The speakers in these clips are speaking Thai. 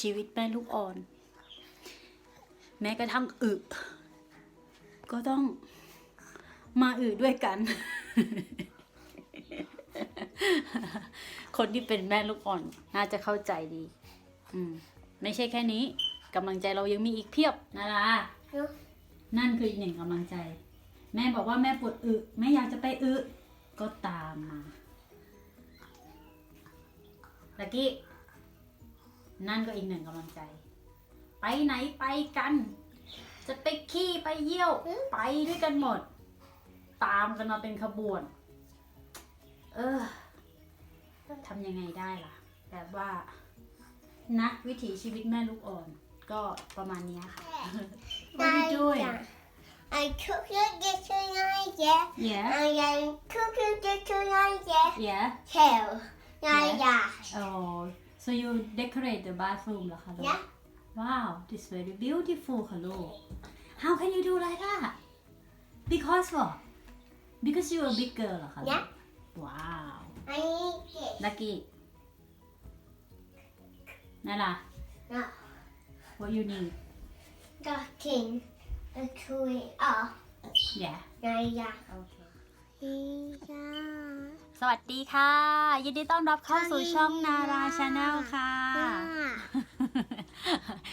ชีวิตแม่ลูกอ่อน แม้กระทั่งอึก็ต้องมาอึด้วยกัน คนที่เป็นแม่ลูกอ่อน น่าจะเข้าใจดี อืม ไม่ใช่แค่นี้กำลังใจเรายังมีอีกเพียบนะล่ะนั่นคืออีกหนึ่งกำลังใจ แม่บอกว่าแม่ปวดอึแม่อยากจะไปอึก็ตามมาตะกี้ นั่นก็อีกหนึ่งกำลังใจ ไปไหนไปกัน จะไปขี้ไปเยี่ยว ไปด้วยกันหมด ตามกันมาเป็นขบวน เออทำยังไงได้ล่ะ แบบว่านะวิถีชีวิตแม่ลูกอ่อน ก็ประมาณเนี้ยค่ะ What are you doing? I cook it this tonight, yeah. Yeah. I am cooking this tonight, yeah. Yeah. Hell. Yeah, Yeah. yeah. Oh, so you decorate the bathroom เหรอคะลูก Yeah. Wow, this very beautiful ค่ะลูก How can you do like that? Because what? Because you are a big girl เหรอคะลูก Yeah. Wow. I need this. Lucky. นั่นล่ะ No. What you need? Nothing. The tree off. Yeah. Yeah, yeah. Okay. Yeah. สวัสดีค่ะ ยินดีต้อนรับเข้าสู่ช่องนาราชาแนลค่ะ Yeah.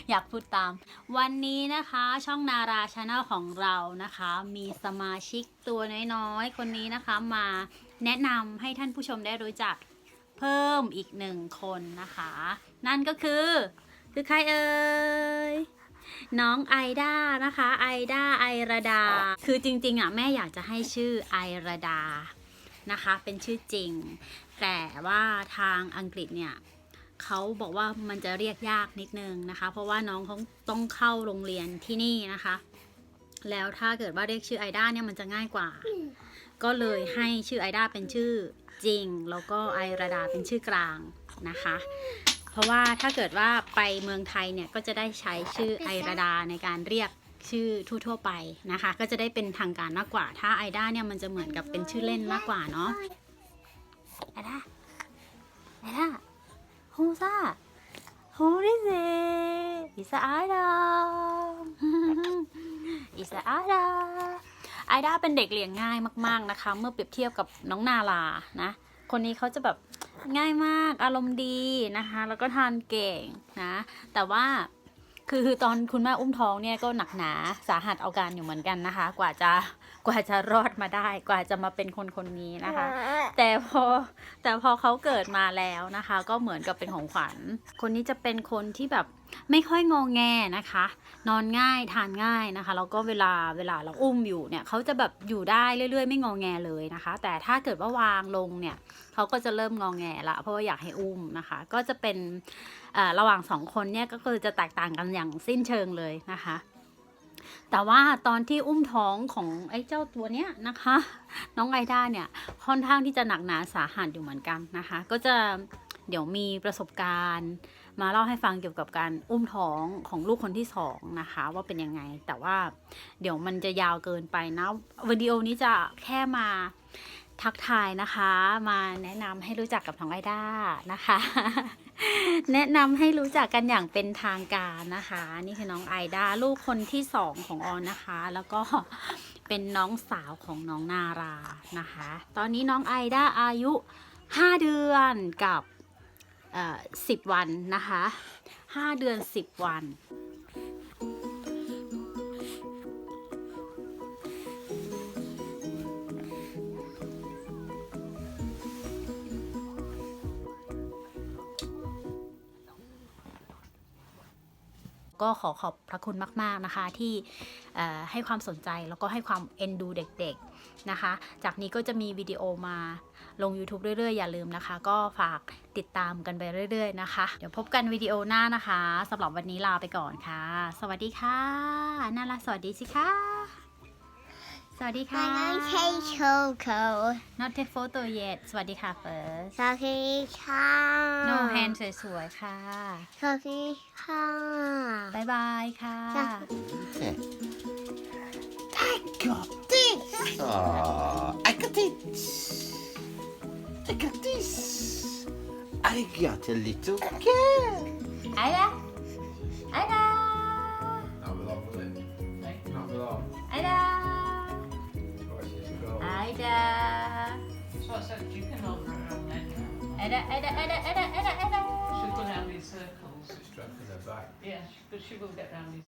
อยากพูดตาม วันนี้นะคะช่องนาราชาแนลของเรานะคะ มีสมาชิกตัวน้อยๆ คนนี้นะคะมาแนะนำให้ท่านผู้ชมได้รู้จักเพิ่มอีกหนึ่งคนนะคะ นั่นก็คือ คือใครเอ่ยน้องไอด้านะคะ ไอด้าไอราดา คือจริงๆอะแม่อยากจะให้ชื่อไอราดา นะคะ เป็นชื่อจริง แต่ว่าทางอังกฤษเนี่ยเขาบอกว่ามันจะเรียกยากนิดนึงนะคะ เพราะว่าน้องเขาต้องเข้าโรงเรียนที่นี่นะคะ แล้วถ้าเกิดว่าเรียกชื่อไอด้าเนี่ยมันจะง่ายกว่า ก็เลยให้ชื่อไอด้าเป็นชื่อจริง แล้วก็ไอราดาเป็นชื่อกลางนะคะ เพราะว่าถ้าเกิดว่าไปเมืองไทยเนี่ยก็จะได้ใช้ชื่อไอราดาในการเรียก ชื่อทั่วๆไปนะคะ ก็จะได้เป็นทางการมากกว่า ถ้าไอด้าเนี่ยมันจะเหมือนกับเป็นชื่อเล่นมากกว่าเนาะไอด้าไอด้า Who's that? Who is it? It's Ida. It's Ida. ไอด้าเป็นเด็กเลี้ยงง่ายมาก ๆนะคะ เมื่อเปรียบเทียบกับน้องนาลานะคนนี้เขาจะแบบง่ายมากอารมณ์ดีนะคะ แล้วก็ทานเก่งนะ แต่ว่า คือคือตอนคุณแม่อุ้มท้องเนี่ยก็หนักหนาสาหัสเอาการอยู่เหมือนกันนะคะ กว่าจะกว่าจะรอดมาได้ กว่าจะมาเป็นคนคนนี้นะคะ แต่พอแต่พอเขาเกิดมาแล้วนะคะ ก็เหมือนกับเป็นของขวัญ คนนี้จะเป็นคนที่แบบไม่ค่อยงองแงนะคะ นอนง่ายทานง่ายนะคะแล้วก็เวลาเวลาเราอุ้มอยู่เนี่ยเขาจะแบบอยู่ได้เรื่อยๆ ไม่งองแงเลยนะคะ แต่ถ้าเกิดว่าวางลงเนี่ยเขาก็จะเริ่มงองแงละเพราะว่าอยากให้อุ้มนะคะ ก็จะเป็นระหว่างสองคนเนี่ยก็คือจะแตกต่างกันอย่างสิ้นเชิงเลยนะคะแต่ว่าตอนที่อุ้มท้องของไอ้เจ้าตัวเนี้ยนะคะ น้องไอด้าเนี่ยค่อนข้างที่จะหนักหนาสาหัสอยู่เหมือนกันนะคะ ก็จะ เดี๋ยวมีประสบการณ์ มาเล่าให้ฟังเกี่ยวกับการอุ้มท้องของลูกคนที่สองนะคะ ว่าเป็นยังไง แต่ว่าเดี๋ยวมันจะยาวเกินไปนะวิดีโอนี้จะแค่มาทักทายนะคะ มาแนะนำให้รู้จักกับน้องไอด้านะคะ แนะนำให้รู้จักกันอย่างเป็นทางการนะคะ นี่คือน้องไอด้าลูกคนที่สองของออนนะคะ แล้วก็เป็นน้องสาวของน้องนารานะคะ ตอนนี้น้องไอด้าอายุ 5 เดือนกับ 10 วันนะคะ 5 เดือน 10 วัน ก็ขอขอบพระคุณมากๆนะคะที่ให้ความสนใจแล้วก็ให้ความเอ็นดูเด็กๆนะคะ จากนี้ก็จะมีวิดีโอมาลง YouTube เรื่อยๆ อย่าลืมนะคะ ก็ฝากติดตามกันไปเรื่อย ๆ นะคะ เดี๋ยวพบกันวิดีโอหน้านะคะสำหรับวันนี้ลาไปก่อนค่ะ สวัสดีค่ะน่ารักสวัสดีสิคะ สวัสดีค่ะ My name's Hey Choco. not take photo yet สวัสดีค่ะ first Sorry, no hand สวยๆ ค่ะ Sorry, ha. บายบายค่ะ I got this. Oh, I got it. I got this. I got a little girl. ไอ้ what's that chicken on her neck? ไอ้ดาไอ้ดาไอ้ดาไอ้ดาไอ้ดาไอ้ดา She'll go down these circles. It's strapped in her back. Yeah, but she will get round these